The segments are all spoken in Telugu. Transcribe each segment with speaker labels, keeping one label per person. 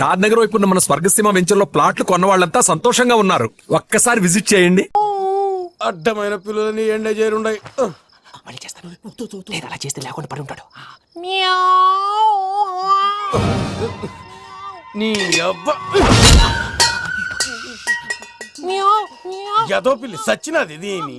Speaker 1: షాద్ నగర్ వైపు ఉన్న మన స్వర్గసీమ వెంచర్లో ప్లాట్లు కొన్న వాళ్ళంతా సంతోషంగా ఉన్నారు. ఒక్కసారి విజిట్ చేయండి.
Speaker 2: అడ్డమైన పిల్లలని ఎండ చేరుండయి.
Speaker 3: మళ్ళీ చేస్తాను. లేదు అలా చేస్తే లేకుండా పడి ఉంటాడు.
Speaker 2: నీ అబ్బా. ఎదో పిల్లి సచ్చినది దీని.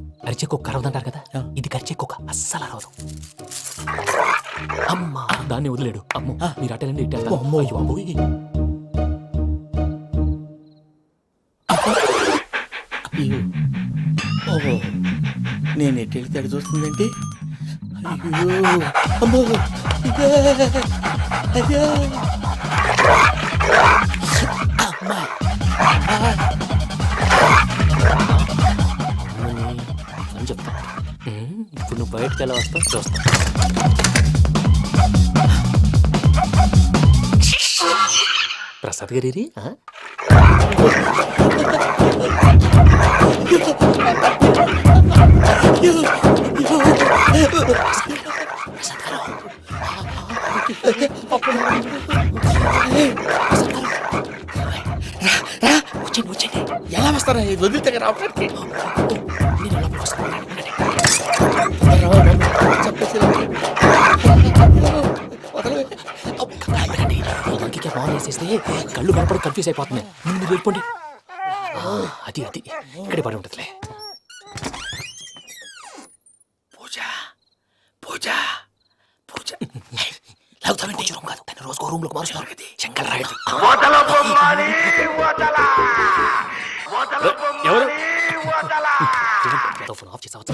Speaker 3: అరిచే కుక్క అరవదంటారు కదా? ఇది కరిచే కుక్క అస్సలు అరవదు అమ్మా! దాన్ని వదిలేడు. అమ్మో! మీరు అటెండి ఇటు.
Speaker 4: అమ్మో.
Speaker 3: అయ్యో,
Speaker 4: ఓహో! నేను ఎటు వెళ్తే అటు చూస్తుందంటే? అయ్యో! అమ్మో. అయ్యో! అమ్మా!
Speaker 3: ఇప్పుడు నువ్వు బయటకు ఎలా వస్తావు చూస్తా. ప్రసాద్ గారి
Speaker 4: ఎలా వస్తారా? వదిలితే రావడానికి
Speaker 3: కళ్ళు కనపడి కన్ఫ్యూజ్ అయిపోతున్నాయి ముందు మీరు వెళ్ళిపోండి అది అది ఇక్కడే పడి ఉంటుందిలే
Speaker 4: పూజ పూజ పూజ
Speaker 3: లాగుతామంటే రూమ్ కాదు తను రోజుకో రూమ్లోకి మారుస్తున్నారు కదా శంకర్ రాయుడు
Speaker 5: ఎవరు
Speaker 3: ఫోన్ ఆఫ్ చేసావచ్చు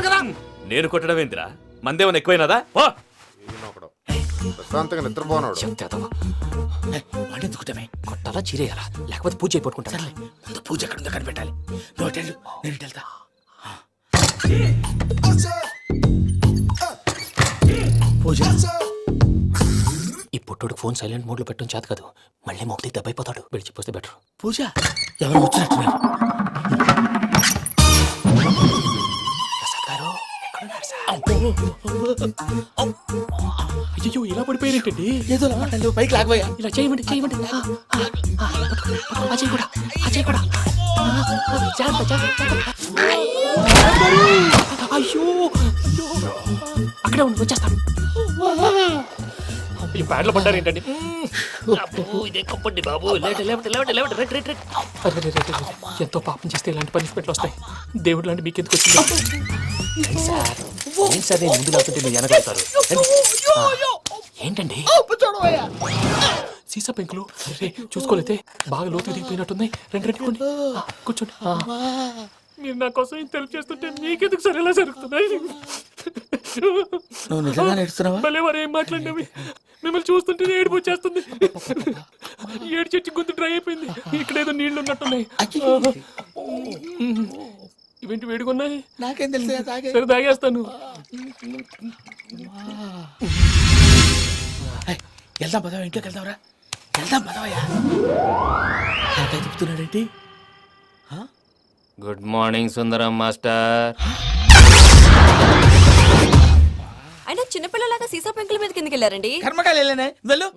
Speaker 6: పోతున్నాను కదా.
Speaker 5: నేను కొట్టడం ఏందిరా మందేమన్నా ఎక్కువైనదా?
Speaker 6: ఈయనొకడు. ప్రశాంతంగా నిద్రపోనాడు.
Speaker 4: వాడెందుకుంటామే?
Speaker 3: కొట్టాలా చీరేయాలా? లేకపోతే పూజ అయిపోట్టుకుంటా
Speaker 4: ముందు పూజ ఎక్కడ ఉందో కనిపెట్టాలి. వెళ్ళు, నేను వెళ్తా. పూజ.
Speaker 3: ఈ పుట్టుడు ఫోన్ సైలెంట్ మోడ్లో పెట్టడం చేత కాదు. మళ్ళీ మొక్కలి దెబ్బైపోతాడు విడిచిపోతే బెటర్.
Speaker 4: పూజ ఎవరు వచ్చినట్టున్నారు?
Speaker 3: అయ్యో ఇలా పడిపోయినట్టండి
Speaker 4: ఏదో మాటలు పైకి లాగబోయా.
Speaker 3: ఇలా చేయమండి చేయమండి. కూడా కూడా. జాగ్రత్త, జాగ్రత్త. అయ్యో. అక్కడే ఉండి వచ్చేస్తాను. ఈ ప్యాడ్లో పడ్డారు ఏంటండి? ఇదే కప్పండి బాబు. ఎంతో పాపం చేస్తే ఇలాంటి పనిష్మెంట్లు వస్తాయి. దేవుడు లాంటి మీకు ఎందుకు వచ్చింది? సార్ ఏంటి సార్ ముందు లేకుంటే మీరు వెనకాడతారు ఏంటండి? సీసా పెంకులు? రే చూసుకోలేతే బాగా లోతు దిగిపోయినట్టున్నాయి రెండు రెండు కూర్చోండి. ఆ. మీరు నా కోసం ఇంత హెల్ప్ చేస్తుంటే మీకెందుకు సరే ఎలా జరుగుతున్నాయి?
Speaker 4: నువ్వు నిజంగా నేర్చుతున్నావా
Speaker 3: భలే వారు ఏం మాట్లాడినవి. మిమ్మల్ని చూస్తుంటే ఏడుపు వచ్చేస్తుంది. ఏడు చెట్టు గొంతు డ్రై అయిపోయింది. ఇక్కడ ఏదో నీళ్ళు ఉన్నట్టున్నాయి. ఇవేంటి వేడుకున్నాయి
Speaker 4: నాకేం తెలుసు తాగే.
Speaker 3: సరే తాగేస్తాను.
Speaker 4: వెళ్దాం పదవా ఇంట్లోకి వెళ్దాంరా వెళ్దాం పదవయ్యా. తాతయ్య చెప్తున్నాడేంటి
Speaker 3: గుడ్ మార్నింగ్ సుందరం మాస్టర్.
Speaker 7: అయినా చిన్నపిల్లలాగా సీసా పెంకుల మీద కిందకి వెళ్ళారండి.
Speaker 4: కర్మకాయలు వెళ్ళానే. వెళ్ళు.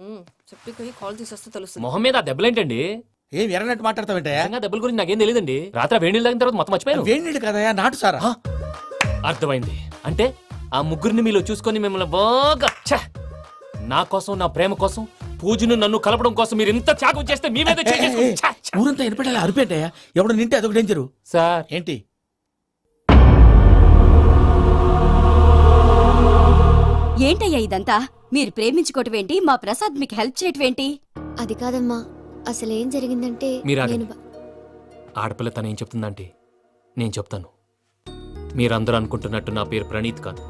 Speaker 7: చెప్పి కాల్ తీసొస్తే తెలుస్తుంది.
Speaker 3: మొహం మీద ఆ దెబ్బలేంటండి?
Speaker 4: ఏం ఎర్రనట్టు మాట్లాడతావేంటయ్యా
Speaker 3: నిజంగా దెబ్బల గురించి నాకేం తెలియదండి రాత్రి వేడి నీళ్ళు తాగిన తర్వాత మొత్తం మర్చిపోయాను
Speaker 4: వేడి నీళ్ళు కదయ్యా నాటు సారా?
Speaker 3: అర్థమైంది. అంటే ఆ ముగ్గురిని మీలో చూసుకొని మిమ్మల్ని బాగా ఛ! నా కోసం నా ప్రేమ కోసం పూజను నన్ను కలపడం కోసం మీరు ఇంత త్యాగం చేస్తే మీ మీద చేయి చేసుకుని- ఛ! ఛ!
Speaker 4: ఊరంతా వినపడేలా అరిపేంటయ్యా? ఎవడు నింటే అదొక డేంజరు
Speaker 3: సార్.
Speaker 4: ఏంటి?
Speaker 7: ఏంటయ్యా ఇదంతా? మీరు ప్రేమించుకోవటం ఏంటి? మా ప్రసాద్ మీకు హెల్ప్ చేయటం ఏంటి?
Speaker 8: అది కాదమ్మా. అసలు ఏం జరిగిందంటే. నేను బ-
Speaker 3: ఆడపిల్ల తను ఏం చెప్తుందంటే నేను చెప్తాను. మీరందరూ అనుకుంటున్నట్టు నా పేరు ప్రణీత్ కాదు.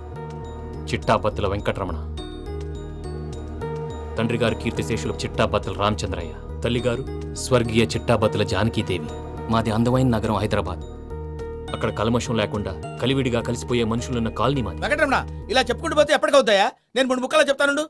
Speaker 3: చిట్టాపత్తుల వెంకటరమణ. తండ్రి గారు కీర్తిశేషులు చిట్టాపత్తుల రామచంద్రయ్య. తల్లిగారు స్వర్గీయ చిట్టాపత్తుల జానకీదేవి. మాది అందమైన నగరం హైదరాబాద్. అక్కడ కల్మషం లేకుండా కలివిడిగా కలిసిపోయే మనుషులున్న కాలనీ మాది.
Speaker 4: వెంకటరమణ ఇలా చెప్పుకుంటూ పోతే ఎప్పటికవుతాయా? నేను మూడు ముక్కలా చెప్తానుండు.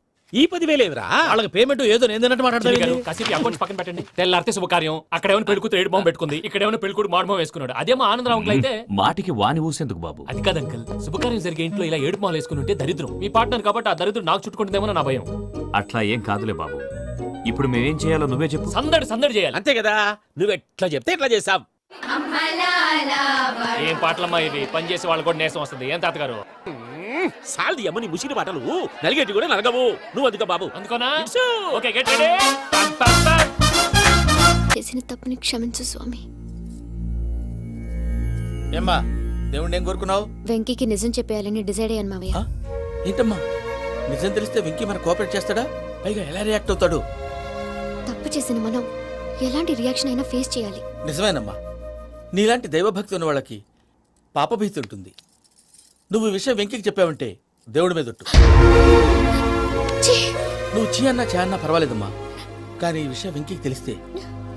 Speaker 4: ఈ పదివేలేవిరా వాళ్ళకి పేమెంట్ ఏదో నేను
Speaker 3: చిన్ని గారు,
Speaker 4: మాట్లాడతాను
Speaker 3: కాసేపు అకౌంట్స్ పక్కన పెట్టండి. తెల్లారితే శుభకార్యం. అక్కడ ఏమైనా పెళ్ళి కూతురు ఏడు బాంబు పెట్టుకుంది. ఇక్కడ ఏమైనా పెళ్ళి కూతురు మాడమో వేసుకున్నాడు. అదేమో ఆనందరావు అంకుల్ అయితే
Speaker 5: మాటికి వాని ఊసేందుకు బాబు.
Speaker 3: అది కాదు అంకుల్. శుభకార్యం జరిగే ఇంట్లో ఇలా ఏడు మాలు వేసుకుని ఉంటే దరిద్రం. మీ పార్ట్నర్ కాబట్టి ఆ దరిద్రం నాకు చుట్టుకుంటుందేమో నా భయం.
Speaker 5: అట్లా ఏం కాదులే బాబు. ఇప్పుడు మేమేం చేయాలో నువ్వే చెప్పు.
Speaker 3: సందడి సందడి చేయాలి.
Speaker 2: అంతే కదా. నువ్వు ఎట్లా చెప్తే ఎట్లా చేసావు
Speaker 3: ఏం పాటలమ్మా ఇవి పని చేసి వాళ్ళు కూడా నేసం వస్తుంది. ఏం తాతగారు?
Speaker 2: సాల్ది అమ్మ నీ ముసిరి పాటలు. నలిగేటి కూడా నలగవు. నువ్వు అందుకో బాబు.
Speaker 3: అందుకోనా. Okay get ready.
Speaker 8: చేసిన తప్పుని క్షమించు స్వామి.
Speaker 4: ఏమ్మా దేవుణ్ణి ఏం కోరుకున్నావు?
Speaker 8: వెంకీకి నిజం చెప్పేయాలని డిసైడ్ అయ్యాను మావయ్య?
Speaker 4: ఏంటమ్మా? నిజం తెలిస్తే వెంకీ మన కోఆపరేట్ చేస్తాడా? పైగా ఎలా రియాక్ట్ అవుతాడు?
Speaker 8: తప్పు చేసిన మనం ఎలాంటి రియాక్షన్ అయినా ఫేస్ చేయాలి.
Speaker 4: నిజమేనమ్మా. నీలాంటి దైవభక్తి ఉన్న వాళ్ళకి పాపభీతి ఉంటుంది. నువ్వు ఈ విషయం వెంకికి చెప్పావంటే దేవుడి మీద ఒట్టు! నువ్వు చీ అన్నా చే అన్నా పర్వాలేదమ్మా. కానీ ఈ విషయం వెంకికి తెలిస్తే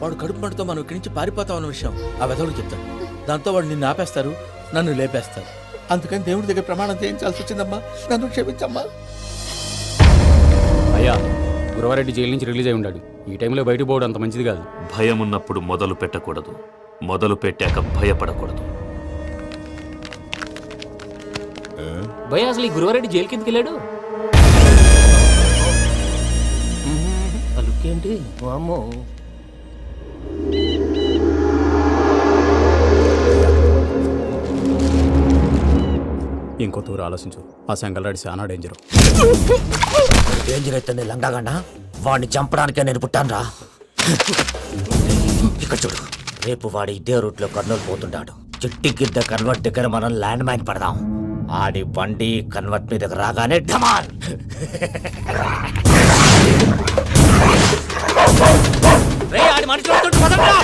Speaker 4: వాడు కడుపు మంటతో మనం ఇక్కడి నుంచి పారిపోతాం అన్న విషయం ఆ వెధవుడు చెప్తాడు. దాంతో వాడు నిన్ను ఆపేస్తారు నన్ను లేపేస్తారు. అందుకని దేవుడి దగ్గర ప్రమాణం చేయించాల్సి వచ్చిందమ్మా. నన్ను క్షమించమ్మా.
Speaker 5: అయ్యా
Speaker 9: గురవారెడ్డి జైలు నుంచి రిలీజ్ అయి ఉన్నాడు ఈ టైంలో బయటకు పోవడం అంత మంచిది కాదు.
Speaker 5: భయం ఉన్నప్పుడు మొదలు పెట్టకూడదు. మొదలు పెట్టాక భయపడకూడదు.
Speaker 3: భయ అసలు ఈ గురువారెడ్డి జైలు కిందకి వెళ్ళాడు ఏంటి వామ్మో.
Speaker 9: ఇంకో తూరు ఆలోచించు. ఆ సంగల్రాడి చాలా డేంజర్.
Speaker 10: డేంజర్ అయితే లంగాగన్నా వాడిని చంపడానికే నేను పుట్టానురా. ఇక్కడ చూడు. రేపు వాడు ఇదే రూట్లో కర్నూలు పోతుంటాడు. చిట్టి గిద్ద కన్వర్ట్ దగ్గర మనం ల్యాండ్ మైన్ పడదాం. ఆడి బండి కన్వర్ట్ మీద రాగానే ఢమాన్! ఆడి మనిషి వస్తుంటే పదండ్రా.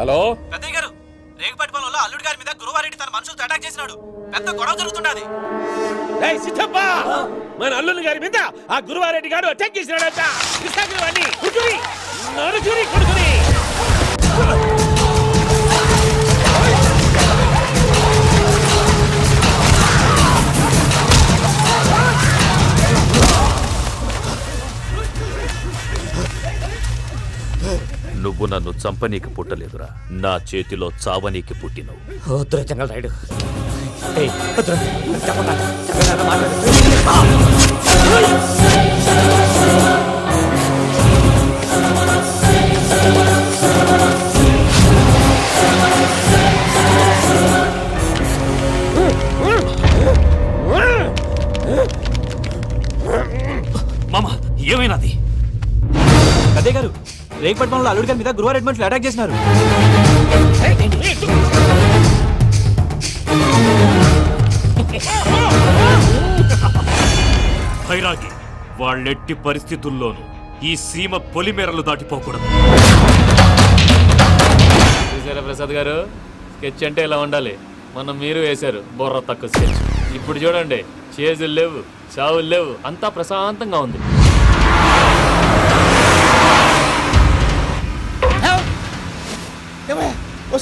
Speaker 2: హలో?
Speaker 4: అటాక్ చేసినాడు. పెద్ద గొడవ జరుగుతున్నది
Speaker 2: ఏయ్ సిద్ధప్ప! మన అల్లుని గారి మీద ఆ గురువారెడ్డి గారు అటాక్ చేసినాడట. కృష్ణాగిరి వాడిని. నరుకుని కొడుకుని
Speaker 5: నువ్వు నన్ను చంపనీకి పుట్టలేదురా. నా చేతిలో చావనీకి పుట్టినవు.
Speaker 10: వద్దురా జంగల్ రైడ్
Speaker 5: మామ ఏమైనాది?
Speaker 4: పెద్దయ్య గారు రేగుపాటి పొలంలో అల్లుడి గారి మీద గురువారెడ్డి మనుషులు అటాక్ చేసినారు.
Speaker 5: భైరాగి వాళ్ళెట్టి పరిస్థితుల్లోనూ ఈ సీమ పొలిమేరలు దాటిపోకూడదు.
Speaker 3: చూసారా ప్రసాద్ గారు? స్కెచ్ అంటే ఇలా ఉండాలి. మనం మీరు వేశారు బొర్ర తక్కువ స్కెచ్. ఇప్పుడు చూడండి చేజులు లేవు చావులు లేవు అంతా ప్రశాంతంగా ఉంది.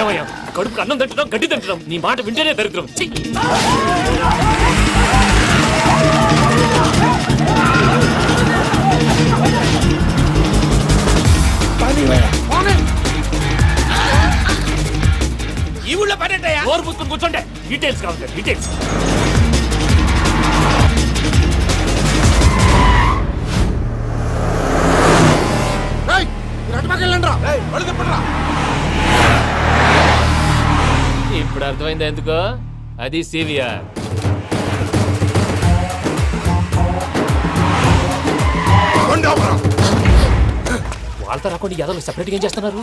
Speaker 3: ఏమయ్యా? కడుపుకు అన్నం తింటున్నాం గడ్డి తింటున్నాం. నీ మాట వింటేనే దరిద్రం!
Speaker 4: ఈ ఊళ్ళో పడేటయ్యా
Speaker 3: నోరు పుస్తకం కూర్చోండి. డీటెయిల్స్ కావాలి డీటెయిల్స్
Speaker 6: రేయ్, మీరు పక్క వెళ్ళండి రా.
Speaker 3: ఇప్పుడు అర్థమైంది ఎందుకో? అది సివిఆర్. వాళ్ళతో రాకుండా యాదవ్ సెపరేట్గా ఏం చేస్తున్నారు?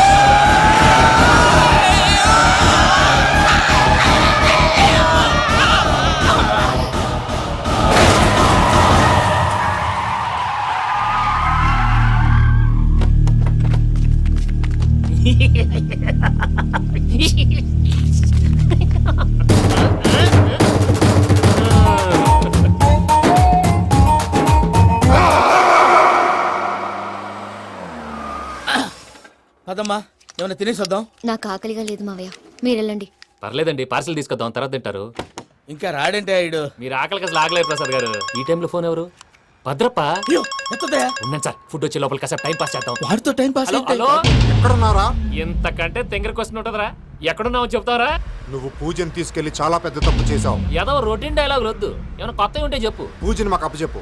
Speaker 4: ఏమైనా తినేసి వద్దాం
Speaker 8: నాకు ఆకలిగా లేదు మావయ్య. మీరు వెళ్ళండి.
Speaker 3: పర్లేదండి పార్సల్ తీసుకొద్దాం తర్వాత తింటారు.
Speaker 4: ఇంకా రాడంటే ఆయుడు.
Speaker 3: మీరు ఆకలికి అసలు ఆగలేదు ప్రసాద్ గారు. ఈ టైంలో ఫోన్ ఎవరు? భద్రప్ప? ఉన్నాను సార్ ఫుడ్ వచ్చే లోపల కాసేపు టైం పాస్ చేద్దాం.
Speaker 4: వాడితో టైం పాస్
Speaker 3: హలో హలో?
Speaker 6: ఎక్కడున్నారా
Speaker 3: ఎంతకంటే తెంగర క్వశ్చన్ ఉంటుందిరా. ఎక్కడున్నావు చెప్తావరా?
Speaker 6: నువ్వు పూజని తీసుకెళ్ళి చాలా పెద్ద తప్పు చేశావు.
Speaker 3: ఏదో రొటీన్ డైలాగ్ వద్దు ఏమైనా కొత్తవి ఉంటే చెప్పు.
Speaker 6: పూజని మాకు అప్పచెప్పు.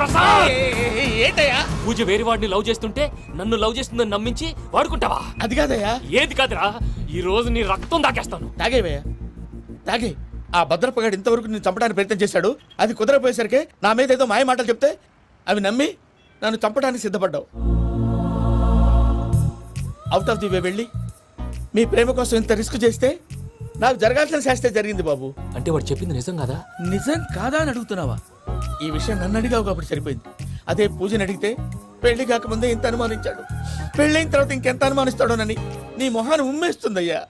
Speaker 3: ప్రసాద్!
Speaker 4: ఏంటయ్యా?
Speaker 3: పూజ వేరే వాడిని లవ్ చేస్తుంటే నన్ను లవ్ చేస్తుందని నమ్మించి వాడుకుంటావా?
Speaker 4: అది కాదయ్యా.
Speaker 3: ఏది కాదురా? ఈ రోజు నీ రక్తం దాకేస్తాను.
Speaker 4: తాగేవయ్యా తాగే. ఆ భద్రపగాడు ఇంతవరకు నేను చంపడానికి ప్రయత్నం చేశాడు. అది కుదరపోయేసరికి నా మీద ఏదో మాయ మాటలు చెప్తే అవి నమ్మి నన్ను చంపడానికి సిద్ధపడ్డావు. అవుట్ ఆఫ్ ది వే వెళ్ళి మీ ప్రేమ కోసం ఇంత రిస్క్ చేస్తే నాకు జరగాల్సిన శాస్త్రే జరిగింది బాబు.
Speaker 3: అంటే వాడు చెప్పింది నిజం కదా?
Speaker 4: నిజం కాదా అని అడుగుతున్నావా? ఈ విషయం నన్ను అడిగావు కాబట్టి సరిపోయింది. అదే పూజని అడిగితే పెళ్ళి కాకముందే ఇంత అనుమానించాడు. పెళ్ళైన తర్వాత ఇంకెంత అనుమానిస్తాడోనని నీ మొహాన్ని ఉమ్మేస్తుందయ్యా.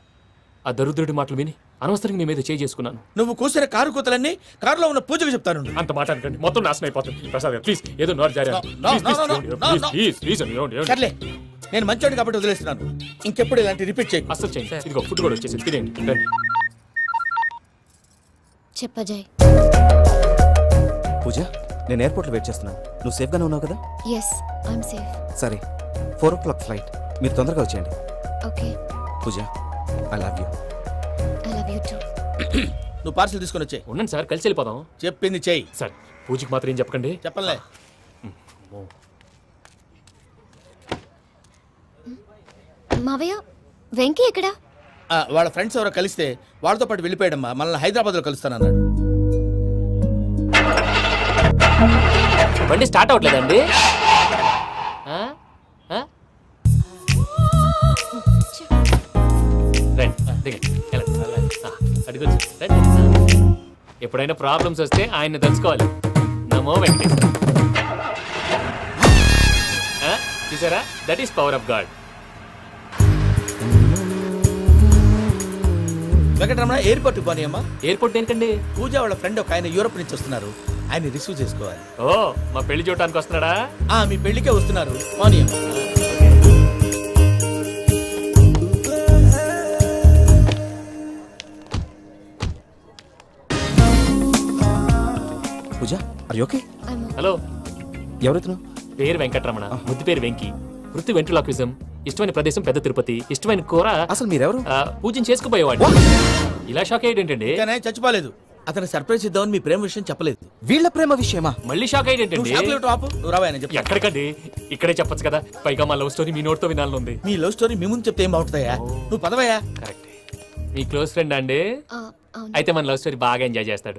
Speaker 3: ఆ దరిద్రుడి మాటలు విని అనవసరంగా నీ మీద చేయి చేసుకున్నాను.
Speaker 4: నువ్వు కూసిన కారు కూతలన్నీ కారులో ఉన్న పూజకు చెప్తాను
Speaker 3: అంత మాట అనకండి. మొత్తం నాశనం అయిపోతుంది. ప్రసాద్ ప్లీజ్ ఏదో నోరు జారీ.
Speaker 4: సర్లే. నేను మంచోడు కాబట్టి వదిలేస్తున్నాను. ఇంకెప్పుడు ఇలాంటి రిపీట్ చేయకు.
Speaker 3: అస్సలు చేయండి. ఇదిగో ఫుడ్ కూడా వచ్చేసి తినేయండి. రండి.
Speaker 8: చెప్పజాయ్
Speaker 9: పూజ నేను ఎయిర్పోర్ట్లో వెయిట్ చేస్తున్నాను. నువ్వు సేఫ్గానే ఉన్నావు కదా?
Speaker 8: ఎస్ ఐఎమ్ సేఫ్
Speaker 9: సరే ఫోర్ ఓ క్లాక్ ఫ్లైట్. మీరు తొందరగా వచ్చేయండి.
Speaker 8: Okay.
Speaker 9: Pooja I love you.
Speaker 8: I love you too
Speaker 4: నువ్వు పార్సల్ తీసుకొని వచ్చే
Speaker 3: ఉండండి సార్ కలిసి వెళ్ళిపోదాం.
Speaker 4: చెప్పింది చెయ్యి.
Speaker 3: సార్ పూజకి మాత్రం ఏం చెప్పకండి.
Speaker 4: చెప్పలే.
Speaker 8: మావయ్య వెంకీ ఎక్కడా?
Speaker 4: ఆ, వాళ్ళ ఫ్రెండ్స్ ఎవరో కలిస్తే వాళ్ళతో పాటు వెళ్ళిపోయాడమ్మా. మనల్ని హైదరాబాద్లో కలుస్తానన్నాడు.
Speaker 3: బండి స్టార్ట్ అవ్వట్లేదండి. ఆ? ఆ? రండి ఆ, దిగండి. వెళ్ళండి. ఆ, అడుగొచ్చు. రండి. ఎప్పుడైనా ప్రాబ్లమ్స్ వస్తే ఆయన్ని తెలుసుకోవాలి. నమో వెంకటేశ్వర. చూసారా? That is power of God
Speaker 4: Venkataramana airport పోనీ అమ్మా.
Speaker 3: ఎయిర్పోర్ట్ దేనికండి
Speaker 4: పూజ వాళ్ళ ఫ్రెండ్ ఒక ఆయన యూరోప్ నుంచి వస్తున్నారు. ఆయన రిసీవ్ చేసుకోవాలి.
Speaker 3: ఓ మా పెళ్ళి చూడటానికి వస్తున్నాడా?
Speaker 4: ఆ మీ పెళ్ళికే వస్తున్నారు. పోనీ అమ్మా.
Speaker 9: పూజ అరే ఓకే
Speaker 3: హలో
Speaker 9: ఎవరెత్తును
Speaker 3: పేరు వెంకటరమణ. ముద్దు పేరు వెంకి. వృత్తి వెంట్రులాక్విజం ఇష్టమైన ప్రదేశం పెద్ద తిరుపతి ఇష్టమైన కూర
Speaker 9: అసలు మీరెవరు?
Speaker 3: ఆ, పూజను చేసుకుపోయేవాడు ఇలా షాక్
Speaker 4: కానీ ఆయన చచ్చిపోలేదు. అతను సర్ప్రైజ్ ఇద్దామని మీ ప్రేమ విషయం చెప్పలేదు.
Speaker 9: వీళ్ళ ప్రేమ విషయమా?
Speaker 3: మళ్ళీ షాక్
Speaker 4: నువ్వు రావా ఆయన
Speaker 3: ఎక్కడికండి? ఇక్కడే చెప్పొచ్చు కదా. పైగా మా లవ్ స్టోరీ మీ నోట్తో వినాలనుంది.
Speaker 4: మీ లవ్ స్టోరీ మీ ముందు చెప్తే ఏం బాగుంటుందయ్యా? నువ్వు పదవయ్యా.
Speaker 3: కరెక్ట్. మీ క్లోజ్ ఫ్రెండ్ అండి?
Speaker 8: అవును.
Speaker 3: అయితే మన లవ్ స్టోరీ బాగా ఎంజాయ్ చేస్తాడు.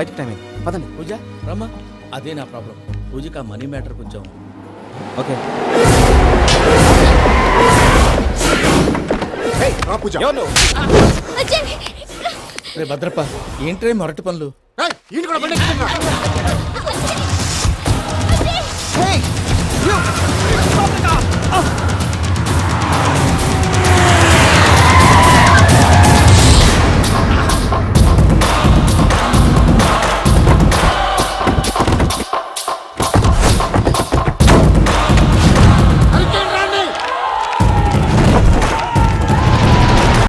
Speaker 9: ఫ్లైట్ టైం అయింది పదండి
Speaker 4: పూజ. రమ్మా. అదే నా ప్రాబ్లం పూజకి ఆ మనీ మ్యాటర్ కొంచెం.
Speaker 9: ఓకే.
Speaker 8: రా పూజ.
Speaker 4: రే భద్రప్ప ఏంట్రే మొరటి పనులు?
Speaker 8: ఈయన కూడా